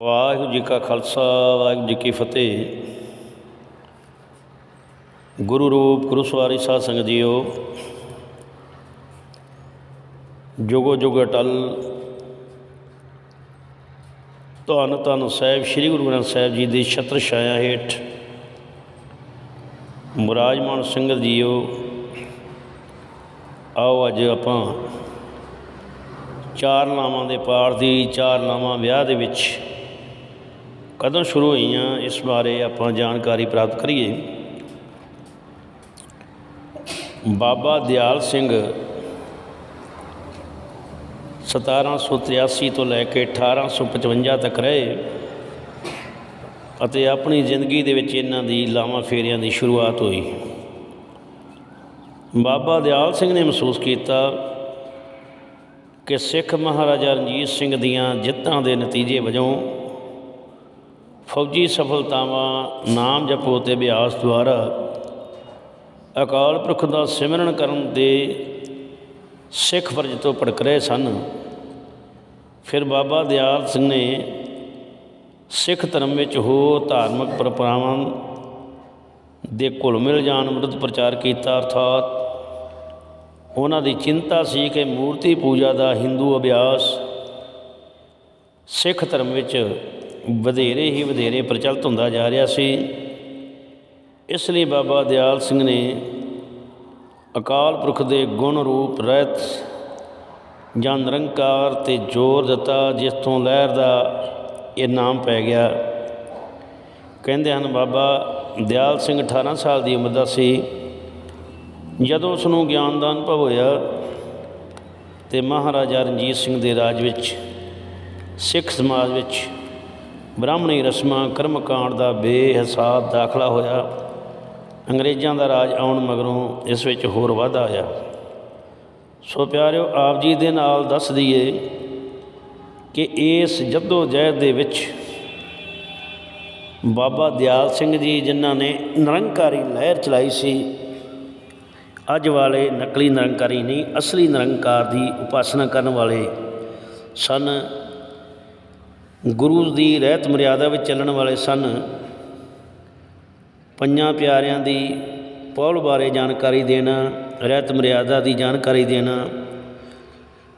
ਵਾਹਿਗੁਰੂ ਜੀ ਕਾ ਖਾਲਸਾ, ਵਾਹਿਗੁਰੂ ਜੀ ਕੀ ਫਤਿਹ। ਗੁਰੂ ਰੂਪ ਗੁਰੂ ਸਵਾਰੀ ਸਾਧ ਸੰਗਤ ਜੀਓ, ਜੁਗੋ ਜੁਗ ਅਟਲ। ਧੰਨ ਧੰਨ ਸਾਹਿਬ, ਸ੍ਰੀ ਗੁਰੂ ਗ੍ਰੰਥ ਸਾਹਿਬ ਜੀ ਦੀ ਛਤਰ ਛਾਇਆ ਹੇਠ ਮੁਰਾਜਮਾਨ ਸੰਗਤ ਜੀਓ, ਆਓ ਅੱਜ ਆਪਾਂ ਚਾਰ ਨਾਵਾਂ ਦੇ ਪਾਠ ਦੀ, ਚਾਰ ਨਾਵਾਂ ਵਿਆਹ ਦੇ ਵਿੱਚ ਕਦੋਂ ਸ਼ੁਰੂ ਹੋਈਆਂ, ਇਸ ਬਾਰੇ ਆਪਾਂ ਜਾਣਕਾਰੀ ਪ੍ਰਾਪਤ ਕਰੀਏ। ਬਾਬਾ ਦਿਆਲ ਸਿੰਘ 1783 ਤੋਂ ਲੈ ਕੇ 1855 ਤੱਕ ਰਹੇ ਅਤੇ ਆਪਣੀ ਜ਼ਿੰਦਗੀ ਦੇ ਵਿੱਚ ਇਹਨਾਂ ਦੀ ਲਾਵਾਂ ਫੇਰਿਆਂ ਦੀ ਸ਼ੁਰੂਆਤ ਹੋਈ। ਬਾਬਾ ਦਿਆਲ ਸਿੰਘ ਨੇ ਮਹਿਸੂਸ ਕੀਤਾ ਕਿ ਸਿੱਖ ਮਹਾਰਾਜਾ ਰਣਜੀਤ ਸਿੰਘ ਦੀਆਂ ਜਿੱਤਾਂ ਦੇ ਨਤੀਜੇ ਵਜੋਂ ਫੌਜੀ ਸਫਲਤਾਵਾਂ ਨਾਮ ਜਪੋ ਤੇ ਅਭਿਆਸ ਦੁਆਰਾ ਅਕਾਲ ਪੁਰਖ ਦਾ ਸਿਮਰਨ ਕਰਨ ਦੇ ਸਿੱਖ ਫਰਜ਼ ਤੋਂ ਭੜਕ ਰਹੇ ਸਨ। ਫਿਰ ਬਾਬਾ ਦਿਆਲ ਸਿੰਘ ਨੇ ਸਿੱਖ ਧਰਮ ਵਿੱਚ ਹੋ ਧਾਰਮਿਕ ਪਰੰਪਰਾਵਾਂ ਦੇ ਘੁਲ ਮਿਲ ਜਾਣ ਵਿਰੁੱਧ ਪ੍ਰਚਾਰ ਕੀਤਾ, ਅਰਥਾਤ ਉਹਨਾਂ ਦੀ ਚਿੰਤਾ ਸੀ ਕਿ ਮੂਰਤੀ ਪੂਜਾ ਦਾ ਹਿੰਦੂ ਅਭਿਆਸ ਸਿੱਖ ਧਰਮ ਵਿੱਚ ਵਧੇਰੇ ਹੀ ਵਧੇਰੇ ਪ੍ਰਚਲਿਤ ਹੁੰਦਾ ਜਾ ਰਿਹਾ ਸੀ। ਇਸ ਲਈ ਬਾਬਾ ਦਿਆਲ ਸਿੰਘ ਨੇ ਅਕਾਲ ਪੁਰਖ ਦੇ ਗੁਣ ਰੂਪ ਰਹਿਤ ਜਾਂ ਨਿਰੰਕਾਰ ਤੇ ਜ਼ੋਰ ਦਿੱਤਾ, ਜਿਸ ਤੋਂ ਲਹਿਰ ਦਾ ਇਹ ਨਾਮ ਪੈ ਗਿਆ। ਕਹਿੰਦੇ ਹਨ, ਬਾਬਾ ਦਿਆਲ ਸਿੰਘ 18 ਸਾਲ ਦੀ ਉਮਰ ਦਾ ਸੀ। ਜਦੋਂ ਉਸ ਨੂੰ ਗਿਆਨ ਦਾ ਅਨੁਭਵ ਹੋਇਆ ਤੇ ਮਹਾਰਾਜਾ ਰਣਜੀਤ ਸਿੰਘ ਦੇ ਰਾਜ ਵਿੱਚ, ਸਿੱਖ ਸਮਾਜ ਵਿੱਚ ਬ੍ਰਾਹਮਣੀ ਰਸਮਾਂ ਕਰਮਕਾਂਡ ਦਾ ਬੇਹਿਸਾਬ ਦਾਖਲਾ ਹੋਇਆ। ਅੰਗਰੇਜ਼ਾਂ ਦਾ ਰਾਜ ਆਉਣ ਮਗਰੋਂ ਇਸ ਵਿੱਚ ਹੋਰ ਵਾਧਾ ਆਇਆ ਸੋ ਪਿਆਰਿਓ, ਆਪ ਜੀ ਦੇ ਨਾਲ ਦੱਸ ਦਈਏ ਕਿ ਇਸ ਜੱਦੋ ਜਹਿਦ ਦੇ ਵਿੱਚ ਬਾਬਾ ਦਿਆਲ ਸਿੰਘ ਜੀ, ਜਿਨ੍ਹਾਂ ਨੇ ਨਿਰੰਕਾਰੀ ਲਹਿਰ ਚਲਾਈ ਸੀ, ਅੱਜ ਵਾਲੇ ਨਕਲੀ ਨਿਰੰਕਾਰੀ ਨਹੀਂ, ਅਸਲੀ ਨਿਰੰਕਾਰ ਦੀ ਉਪਾਸਨਾ ਕਰਨ ਵਾਲੇ ਸਨ। ਗੁਰੂ ਦੀ ਰਹਿਤ ਮਰਿਆਦਾ ਵਿੱਚ ਚੱਲਣ ਵਾਲੇ ਸਨ। ਪੰਜਾਂ ਪਿਆਰਿਆਂ ਦੀ ਪੌਲ ਬਾਰੇ ਜਾਣਕਾਰੀ ਦੇਣਾ, ਰਹਿਤ ਮਰਿਆਦਾ ਦੀ ਜਾਣਕਾਰੀ ਦੇਣਾ।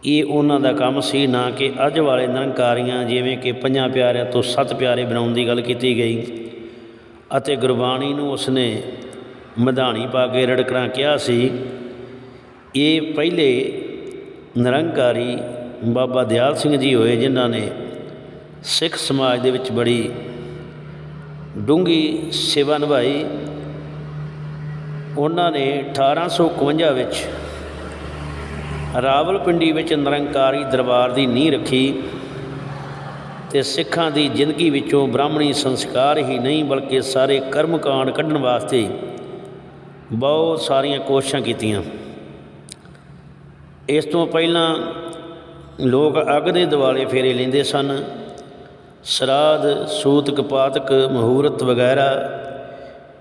ਇਹ ਉਹਨਾਂ ਦਾ ਕੰਮ ਸੀ, ਨਾ ਕਿ ਅੱਜ ਵਾਲੇ ਨਿਰੰਕਾਰੀਆਂ, ਜਿਵੇਂ ਕਿ ਪੰਜਾਂ ਪਿਆਰਿਆਂ ਤੋਂ ਸੱਤ ਪਿਆਰੇ ਬਣਾਉਣ ਦੀ ਗੱਲ ਕੀਤੀ ਗਈ। ਅਤੇ ਗੁਰਬਾਣੀ ਨੂੰ ਉਸਨੇ ਮਧਾਣੀ ਪਾ ਕੇ ਰੜਕਣਾ ਕਿਹਾ ਸੀ। ਇਹ ਪਹਿਲੇ ਨਿਰੰਕਾਰੀ ਬਾਬਾ ਦਿਆਲ ਸਿੰਘ ਜੀ ਹੋਏ, ਜਿਨ੍ਹਾਂ ਨੇ ਸਿੱਖ ਸਮਾਜ ਦੇ ਵਿੱਚ ਬੜੀ ਡੂੰਗੀ ਸੇਵਾ ਨਿਭਾਈ। ਉਹਨਾਂ ਨੇ 1851 ਵਿੱਚ ਰਾਵਲਪਿੰਡੀ ਵਿੱਚ ਨਿਰੰਕਾਰੀ ਦਰਬਾਰ ਦੀ ਨੀਂਹ ਰੱਖੀ ਤੇ ਸਿੱਖਾਂ ਦੀ ਜ਼ਿੰਦਗੀ ਵਿੱਚੋਂ ਬ੍ਰਾਹਮਣੀ ਸੰਸਕਾਰ ਹੀ ਨਹੀਂ ਬਲਕਿ ਸਾਰੇ ਕਰਮਕਾਂਡ ਕੱਢਣ ਵਾਸਤੇ ਬਹੁਤ ਸਾਰੀਆਂ ਕੋਸ਼ਿਸ਼ਾਂ ਕੀਤੀਆਂ। ਇਸ ਤੋਂ ਪਹਿਲਾਂ ਲੋਕ ਅੱਗ ਦੇ ਦਿਵਾਲੇ ਫੇਰੇ ਲੈਂਦੇ ਸਨ। ਸਰਾਧ, ਸੂਤਕ, ਪਾਤਕ, ਮਹੂਰਤ ਵਗੈਰਾ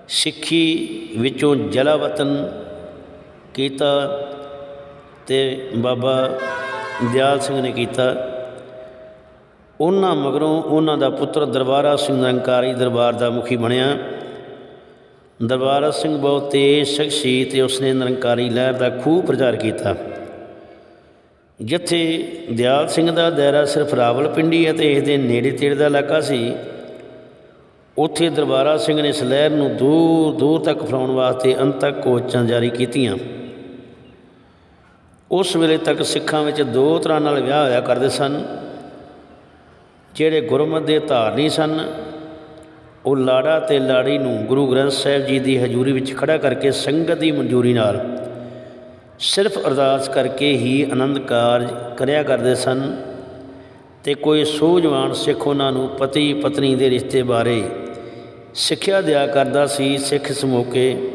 ਸਿੱਖੀ ਵਿੱਚੋਂ ਜਲਾਵਤਨ ਕੀਤਾ ਤੇ ਬਾਬਾ ਦਿਆਲ ਸਿੰਘ ਨੇ ਕੀਤਾ। ਉਹਨਾਂ ਮਗਰੋਂ ਉਹਨਾਂ ਦਾ ਪੁੱਤਰ ਦਰਬਾਰਾ ਸਿੰਘ ਨਿਰੰਕਾਰੀ ਦਰਬਾਰ ਦਾ ਮੁਖੀ ਬਣਿਆ। ਦਰਬਾਰਾ ਸਿੰਘ ਬਹੁਤ ਤੇਜ਼, ਸ਼ਖਸੀ ਤੇ ਉਸਨੇ ਨਿਰੰਕਾਰੀ ਲਹਿਰ ਦਾ ਖੂਬ ਪ੍ਰਚਾਰ ਕੀਤਾ। ਜਿੱਥੇ ਦਿਆਲ ਸਿੰਘ ਦਾ ਦਾਇਰਾ ਸਿਰਫ ਰਾਵਲਪਿੰਡੀ ਅਤੇ ਇਸ ਦੇ ਨੇੜੇ ਤੇੜੇ ਦਾ ਇਲਾਕਾ ਸੀ, ਉੱਥੇ ਦਰਬਾਰਾ ਸਿੰਘ ਨੇ ਇਸ ਲਹਿਰ ਨੂੰ ਦੂਰ ਦੂਰ ਤੱਕ ਫੈਲਾਉਣ ਵਾਸਤੇ ਅੰਤਕ ਕੋਚਾਂ ਜਾਰੀ ਕੀਤੀਆਂ। ਉਸ ਵੇਲੇ ਤੱਕ ਸਿੱਖਾਂ ਵਿੱਚ ਦੋ ਤਰ੍ਹਾਂ ਨਾਲ ਵਿਆਹ ਹੋਇਆ ਕਰਦੇ ਸਨ। ਜਿਹੜੇ ਗੁਰਮਤ ਦੇ ਧਾਰਨੀ ਸਨ, ਉਹ ਲਾੜਾ ਤੇ ਲਾੜੀ ਨੂੰ ਗੁਰੂ ਗ੍ਰੰਥ ਸਾਹਿਬ ਜੀ ਦੀ ਹਜ਼ੂਰੀ ਵਿੱਚ ਖੜਾ ਕਰਕੇ ਸੰਗਤ ਦੀ ਮਨਜ਼ੂਰੀ ਨਾਲ ਸਿਰਫ ਅਰਦਾਸ ਕਰਕੇ ਹੀ ਆਨੰਦ ਕਾਰਜ ਕਰਿਆ ਕਰਦੇ ਸਨ ਤੇ ਕੋਈ ਸੂਝਵਾਨ ਸਿੱਖ ਉਹਨਾਂ ਨੂੰ ਪਤੀ ਪਤਨੀ ਦੇ ਰਿਸ਼ਤੇ ਬਾਰੇ ਸਿੱਖਿਆ ਦਿਆ ਕਰਦਾ ਸੀ ਸਿੱਖ ਇਸ ਮੌਕੇ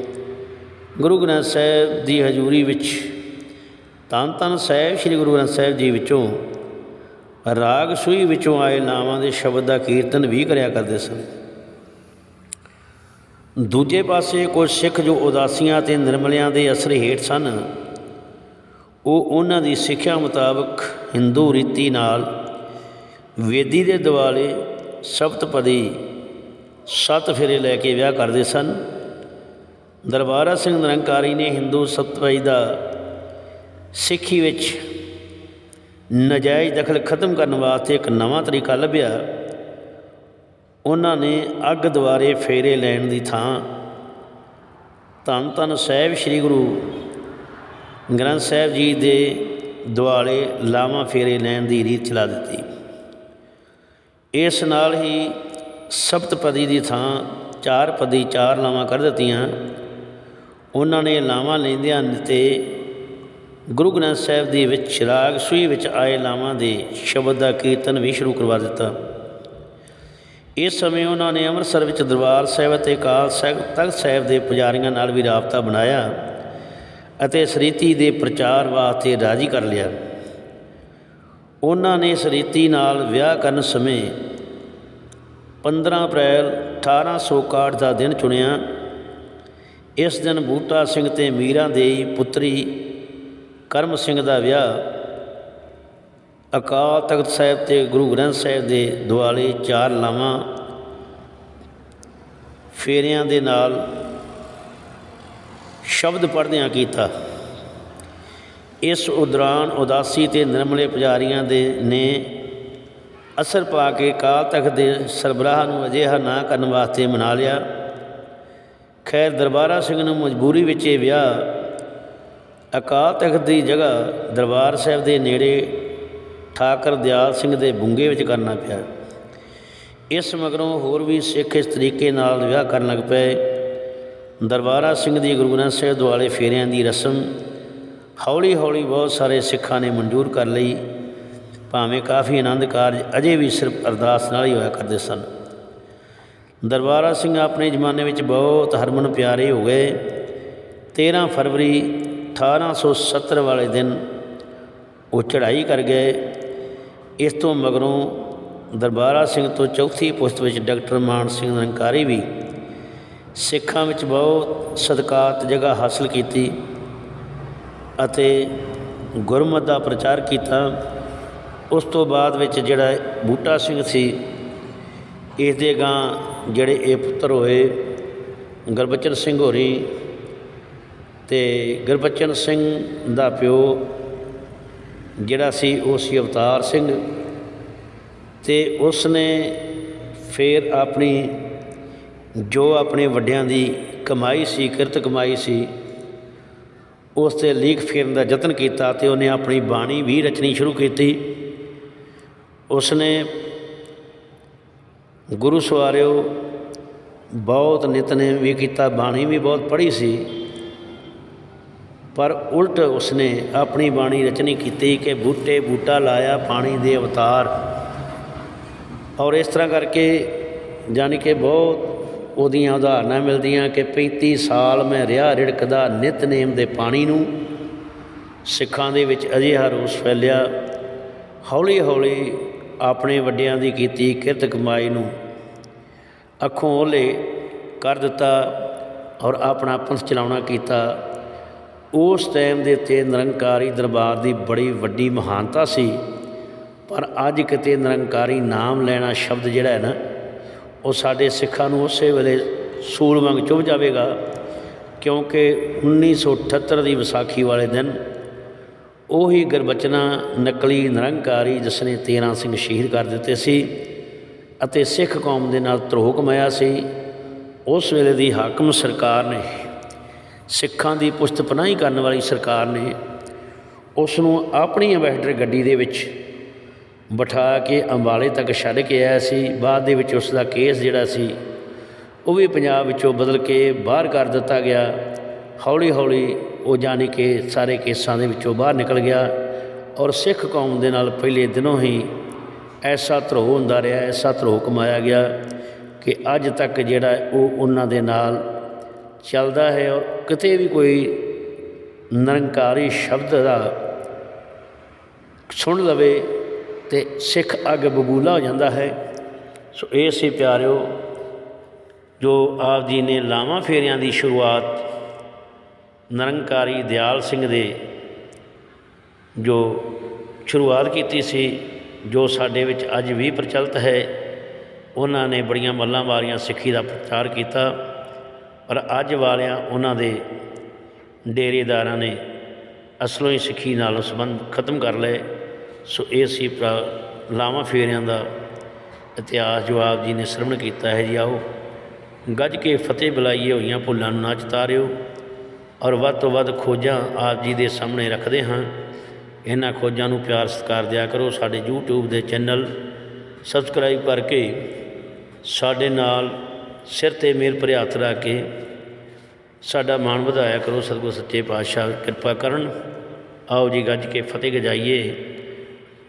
ਗੁਰੂ ਗ੍ਰੰਥ ਸਾਹਿਬ ਦੀ ਹਜ਼ੂਰੀ ਵਿੱਚ ਤਨ ਤਨ ਸਾਹਿਬ ਸ੍ਰੀ ਗੁਰੂ ਗ੍ਰੰਥ ਸਾਹਿਬ ਜੀ ਵਿੱਚੋਂ ਰਾਗ ਸੂਈ ਵਿੱਚੋਂ ਆਏ ਨਾਵਾਂ ਦੇ ਸ਼ਬਦ ਦਾ ਕੀਰਤਨ ਵੀ ਕਰਿਆ ਕਰਦੇ ਸਨ। ਦੂਜੇ ਪਾਸੇ ਕੁਝ ਸਿੱਖ ਜੋ ਉਦਾਸੀਆਂ ਤੇ ਨਿਰਮਲਿਆਂ ਦੇ ਅਸਰ ਹੇਠ ਸਨ ਉਹ ਉਹਨਾਂ ਦੀ ਸਿੱਖਿਆ ਮੁਤਾਬਕ ਹਿੰਦੂ ਰੀਤੀ ਨਾਲ ਵੇਦੀ ਦੇ ਦਿਵਾਲੇ ਸਪਤਪਦੀ ਸੱਤ ਫੇਰੇ ਲੈ ਕੇ ਵਿਆਹ ਕਰਦੇ ਸਨ। ਦਰਬਾਰਾ ਸਿੰਘ ਨਿਰੰਕਾਰੀ ਨੇ ਹਿੰਦੂ ਸਪਤਪਦੀ ਦਾ ਸਿੱਖੀ ਵਿੱਚ ਨਜਾਇਜ਼ ਦਖਲ ਖਤਮ ਕਰਨ ਵਾਸਤੇ ਇੱਕ ਨਵਾਂ ਤਰੀਕਾ ਲੱਭਿਆ। ਉਹਨਾਂ ਨੇ ਅੱਗ ਦੁਆਰੇ ਫੇਰੇ ਲੈਣ ਦੀ ਥਾਂ ਧੰਨ ਧੰਨ ਸਾਹਿਬ ਸ੍ਰੀ ਗੁਰੂ ਗ੍ਰੰਥ ਸਾਹਿਬ ਜੀ ਦੇ ਦੁਆਲੇ ਲਾਵਾਂ ਫੇਰੇ ਲੈਣ ਦੀ ਰੀਤ ਚਲਾ ਦਿੱਤੀ। ਇਸ ਨਾਲ ਹੀ ਸਪਤਪਦੀ ਦੀ ਥਾਂ ਚਾਰ ਪਦੀ ਚਾਰ ਲਾਵਾਂ ਕਰ ਦਿੱਤੀਆਂ। ਉਹਨਾਂ ਨੇ ਲਾਵਾਂ ਲੈਂਦਿਆਂ ਤੇ ਗੁਰੂ ਗ੍ਰੰਥ ਸਾਹਿਬ ਦੇ ਵਿੱਚ ਸ਼ਰਾਗ ਸੂਈ ਵਿੱਚ ਆਏ ਲਾਵਾਂ ਦੇ ਸ਼ਬਦ ਦਾ ਕੀਰਤਨ ਵੀ ਸ਼ੁਰੂ ਕਰਵਾ ਦਿੱਤਾ। ਇਸ ਸਮੇਂ ਉਹਨਾਂ ਨੇ ਅੰਮ੍ਰਿਤਸਰ ਵਿੱਚ ਦਰਬਾਰ ਸਾਹਿਬ ਅਤੇ ਕਾਲ ਸਾਹਿਬ ਤਖਤ ਸਾਹਿਬ ਦੇ ਪੁਜਾਰੀਆਂ ਨਾਲ ਵੀ ਰਾਬਤਾ ਬਣਾਇਆ। ਅਤੇ ਇਸ ਦੇ ਪ੍ਰਚਾਰ ਵਾਸਤੇ ਰਾਜੀ ਕਰ ਲਿਆ। ਉਹਨਾਂ ਨੇ ਇਸ ਨਾਲ ਵਿਆਹ ਕਰਨ ਸਮੇਂ 15 ਅਪ੍ਰੈਲ 1861 ਦਾ ਦਿਨ ਚੁਣਿਆ। ਇਸ ਦਿਨ ਬੂਟਾ ਸਿੰਘ ਤੇ ਮੀਰਾ ਦੇਈ ਪੁੱਤਰੀ ਕਰਮ ਸਿੰਘ ਦਾ ਵਿਆਹ ਅਕਾਲ ਤਖਤ ਸਾਹਿਬ ਤੇ ਗੁਰੂ ਗ੍ਰੰਥ ਸਾਹਿਬ ਦੇ ਦੁਆਲੇ ਚਾਰ ਲਾਵਾਂ ਫੇਰਿਆਂ ਦੇ ਨਾਲ ਸ਼ਬਦ ਪੜ੍ਹਦਿਆਂ ਕੀਤਾ। ਇਸ ਉਦਰਾਨ ਉਦਾਸੀ ਤੇ ਨਿਰਮਲੇ ਪੁਜਾਰੀਆਂ ਦੇ ਨੇ ਅਸਰ ਪਾ ਕੇ ਕਾਲ ਤਖਤ ਦੇ ਸਰਬਰਾਹ ਨੂੰ ਅਜਿਹਾ ਨਾ ਕਰਨ ਵਾਸਤੇ ਮਨਾ ਲਿਆ। ਖੈਰ ਦਰਬਾਰਾ ਸਿੰਘ ਨੂੰ ਮਜਬੂਰੀ ਵਿੱਚ ਇਹ ਵਿਆਹ ਅਕਾਲ ਤਖਤ ਦੀ ਜਗ੍ਹਾ ਦਰਬਾਰ ਸਾਹਿਬ ਦੇ ਨੇੜੇ ਠਾਕਰ ਦਿਆਲ ਸਿੰਘ ਦੇ ਬੁੰਗੇ ਵਿੱਚ ਕਰਨਾ ਪਿਆ। ਇਸ ਮਗਰੋਂ ਹੋਰ ਵੀ ਸਿੱਖ ਇਸ ਤਰੀਕੇ ਨਾਲ ਵਿਆਹ ਕਰਨ ਲੱਗ ਪਏ। ਦਰਬਾਰਾ ਸਿੰਘ ਦੀ ਗੁਰੂ ਗ੍ਰੰਥ ਸਾਹਿਬ ਦੁਆਲੇ ਫੇਰਿਆਂ ਦੀ ਰਸਮ, ਹੌਲੀ ਹੌਲੀ ਬਹੁਤ ਸਾਰੇ ਸਿੱਖਾਂ ਨੇ ਮਨਜ਼ੂਰ ਕਰ ਲਈ। ਭਾਵੇਂ ਕਾਫੀ ਆਨੰਦ ਕਾਰਜ ਅਜੇ ਵੀ ਸਿਰਫ ਅਰਦਾਸ ਨਾਲ ਹੀ ਹੋਇਆ ਕਰਦੇ ਸਨ। ਦਰਬਾਰਾ ਸਿੰਘ ਆਪਣੇ ਜ਼ਮਾਨੇ ਵਿੱਚ ਬਹੁਤ ਹਰਮਨ ਪਿਆਰੇ ਹੋ ਗਏ। 13 ਫਰਵਰੀ 1870 ਵਾਲੇ ਦਿਨ ਉਹ ਚੜ੍ਹਾਈ ਕਰ ਗਏ। ਇਸ ਤੋਂ ਮਗਰੋਂ ਦਰਬਾਰਾ ਸਿੰਘ ਤੋਂ ਚੌਥੀ ਪੁਸਤ ਵਿੱਚ ਡਾਕਟਰ ਮਾਨ ਸਿੰਘ ਨਿਰੰਕਾਰੀ ਵੀ ਸਿੱਖਾਂ ਵਿੱਚ ਬਹੁਤ ਸਦਕਾਤ ਜਗ੍ਹਾ ਹਾਸਲ ਕੀਤੀ ਅਤੇ ਗੁਰਮਤ ਦਾ ਪ੍ਰਚਾਰ ਕੀਤਾ। ਉਸ ਤੋਂ ਬਾਅਦ ਵਿੱਚ ਜਿਹੜਾ ਬੂਟਾ ਸਿੰਘ ਸੀ ਇਸ ਦੇ ਗਾਂ ਜਿਹੜੇ ਇਹ ਪੁੱਤਰ ਹੋਏ, ਗੁਰਬਚਨ ਸਿੰਘ ਹੋਰੀ ਤੇ ਗੁਰਬਚਨ ਸਿੰਘ ਦਾ ਪਿਓ ਜਿਹੜਾ ਸੀ ਉਹ ਸੀ ਅਵਤਾਰ ਸਿੰਘ ਤੇ ਉਸ ਨੇ ਫਿਰ ਆਪਣੀ ਜੋ ਆਪਣੇ ਵੱਡਿਆਂ ਦੀ ਕਮਾਈ ਸੀ, ਕਿਰਤ ਕਮਾਈ ਸੀ, ਉਸ ਤੇ ਲੀਕ ਫੇਰਨ ਦਾ ਯਤਨ ਕੀਤਾ ਤੇ ਉਹਨੇ ਆਪਣੀ ਬਾਣੀ ਵੀ ਰਚਣੀ ਸ਼ੁਰੂ ਕੀਤੀ। ਉਸਨੇ ਗੁਰੂ ਸਵਾਰਿਓ ਬਹੁਤ ਨਿਤਨੇਮ ਵੀ ਕੀਤਾ, ਬਾਣੀ ਵੀ ਬਹੁਤ ਪੜ੍ਹੀ ਸੀ, ਪਰ ਉਲਟ ਉਸਨੇ ਆਪਣੀ ਬਾਣੀ ਰਚਨੀ ਕੀਤੀ ਕਿ ਬੂਟੇ ਬੂਟਾ ਲਾਇਆ ਪਾਣੀ ਦੇ ਅਵਤਾਰ। ਔਰ ਇਸ ਤਰ੍ਹਾਂ ਕਰਕੇ ਜਾਣੀ ਕਿ ਬਹੁਤ ਉਹਦੀਆਂ ਉਦਾਹਰਨਾਂ ਮਿਲਦੀਆਂ ਕਿ 35 ਸਾਲ ਮੈਂ ਰਿਹਾ ਰਿੜਕਦਾ ਨਿਤਨੇਮ ਦੇ ਪਾਣੀ ਨੂੰ। ਸਿੱਖਾਂ ਦੇ ਵਿੱਚ ਅਜਿਹਾ ਰੋਸ ਫੈਲਿਆ। ਹੌਲੀ ਹੌਲੀ ਆਪਣੇ ਵੱਡਿਆਂ ਦੀ ਕੀਤੀ ਕਿਰਤ ਕਮਾਈ ਨੂੰ ਅੱਖੋਂ ਓਲੇ ਕਰ ਦਿੱਤਾ ਔਰ ਆਪਣਾ ਪੰਥ ਚਲਾਉਣਾ ਕੀਤਾ। ਉਸ ਟਾਈਮ ਦੇ ਉੱਤੇ ਨਿਰੰਕਾਰੀ ਦਰਬਾਰ ਦੀ ਬੜੀ ਵੱਡੀ ਮਹਾਨਤਾ ਸੀ। ਪਰ ਅੱਜ ਕਿਤੇ ਨਿਰੰਕਾਰੀ ਨਾਮ ਲੈਣਾ ਸ਼ਬਦ ਜਿਹੜਾ ਹੈ ਨਾ ਉਹ ਸਾਡੇ ਸਿੱਖਾਂ ਨੂੰ ਉਸੇ ਵੇਲੇ ਸੂਲ ਵਾਂਗ ਚੁਭ ਜਾਵੇਗਾ, ਕਿਉਂਕਿ 1978 ਦੀ ਵਿਸਾਖੀ ਵਾਲੇ ਦਿਨ ਉਹੀ ਗੁਰਬਚਨਾ ਨਕਲੀ ਨਿਰੰਕਾਰੀ ਜਿਸ ਨੇ 13 ਸਿੰਘ ਸ਼ਹੀਦ ਕਰ ਦਿੱਤੇ ਸੀ ਅਤੇ ਸਿੱਖ ਕੌਮ ਦੇ ਨਾਲ ਧਰੋਹ ਕਮਾਇਆ ਸੀ, ਉਸ ਵੇਲੇ ਦੀ ਹਾਕਮ ਸਰਕਾਰ ਨੇ, ਸਿੱਖਾਂ ਦੀ ਪੁਸ਼ਤ ਪਨਾਹੀ ਕਰਨ ਵਾਲੀ ਸਰਕਾਰ ਨੇ ਉਸ ਨੂੰ ਆਪਣੀ ਐਂਬੈਸਡਰ ਗੱਡੀ ਦੇ ਵਿੱਚ ਬਿਠਾ ਕੇ ਅੰਬਾਲੇ ਤੱਕ ਛੱਡ ਕੇ ਆਇਆ ਸੀ। ਬਾਅਦ ਦੇ ਵਿੱਚ ਉਸ ਦਾ ਕੇਸ ਜਿਹੜਾ ਸੀ, ਉਹ ਵੀ ਪੰਜਾਬ ਵਿੱਚੋਂ ਬਦਲ ਕੇ ਬਾਹਰ ਕਰ ਦਿੱਤਾ ਗਿਆ। ਹੌਲੀ ਹੌਲੀ ਉਹ ਜਾਣੀ ਕਿ ਸਾਰੇ ਕੇਸਾਂ ਦੇ ਵਿੱਚੋਂ ਬਾਹਰ ਨਿਕਲ ਗਿਆ ਔਰ ਸਿੱਖ ਕੌਮ ਦੇ ਨਾਲ ਪਹਿਲੇ ਦਿਨੋਂ ਹੀ ਐਸਾ ਧਰੋਹ ਹੁੰਦਾ ਰਿਹਾ, ਐਸਾ ਧਰੋਹ ਕਮਾਇਆ ਗਿਆ ਕਿ ਅੱਜ ਤੱਕ ਜਿਹੜਾ ਉਹ ਉਹਨਾਂ ਦੇ ਨਾਲ ਚੱਲਦਾ ਹੈ ਔਰ ਕਿਤੇ ਵੀ ਕੋਈ ਨਿਰੰਕਾਰੀ ਸ਼ਬਦ ਦਾ ਸੁਣ ਲਵੇ ਤੇ ਸਿੱਖ ਅੱਗ ਬਬੂਲਾ ਹੋ ਜਾਂਦਾ ਹੈ। ਸੋ ਇਹ ਸੀ ਪਿਆਰਿਓ, ਜੋ ਆਪ ਜੀ ਨੇ ਲਾਵਾਂ ਫੇਰਿਆਂ ਦੀ ਸ਼ੁਰੂਆਤ ਨਿਰੰਕਾਰੀ ਦਿਆਲ ਸਿੰਘ ਦੇ ਜੋ ਸ਼ੁਰੂਆਤ ਕੀਤੀ ਸੀ, ਜੋ ਸਾਡੇ ਵਿੱਚ ਅੱਜ ਵੀ ਪ੍ਰਚਲਿਤ ਹੈ, ਉਹਨਾਂ ਨੇ ਬੜੀਆਂ ਮੱਲਾਂ ਮਾਰੀਆਂ, ਸਿੱਖੀ ਦਾ ਪ੍ਰਚਾਰ ਕੀਤਾ। ਪਰ ਅੱਜ ਵਾਲਿਆਂ ਉਹਨਾਂ ਦੇ ਡੇਰੇਦਾਰਾਂ ਨੇ ਅਸਲੋਂ ਹੀ ਸਿੱਖੀ ਨਾਲ ਸੰਬੰਧ ਖਤਮ ਕਰ ਲਏ। ਸੋ ਇਹ ਸੀ ਭਰਾ ਲਾਵਾਂ ਫੇਰਿਆਂ ਦਾ ਇਤਿਹਾਸ ਜੋ ਆਪ ਜੀ ਨੇ ਸ਼ਰਵਣ ਕੀਤਾ ਹੈ ਜੀ ਆਓ, ਗੱਜ ਕੇ ਫਤਿਹ ਬੁਲਾਈਏ ਹੋਈਆਂ ਭੁੱਲਾਂ ਨੂੰ ਨਾ ਚਤਾਰਿਓ ਔਰ ਵੱਧ ਤੋਂ ਵੱਧ ਖੋਜਾਂ ਆਪ ਜੀ ਦੇ ਸਾਹਮਣੇ ਰੱਖਦੇ ਹਾਂ। ਇਹਨਾਂ ਖੋਜਾਂ ਨੂੰ ਪਿਆਰ ਸਤਿਕਾਰ ਦਿਆ ਕਰੋ। ਸਾਡੇ YouTube ਦੇ ਚੈਨਲ ਸਬਸਕ੍ਰਾਈਬ ਕਰਕੇ ਸਾਡੇ ਨਾਲ ਸਿਰ ਤੇ ਮੇਲ ਭਰੇ ਹੱਥ ਰੱਖ ਕੇ ਸਾਡਾ ਮਾਣ ਵਧਾਇਆ ਕਰੋ। ਸਤਿਗੁਰ ਸੱਚੇ ਪਾਤਸ਼ਾਹ ਕਿਰਪਾ ਕਰਨ। ਆਓ ਜੀ, ਗੱਜ ਕੇ ਫਤਿਹ ਗਜਾਈਏ।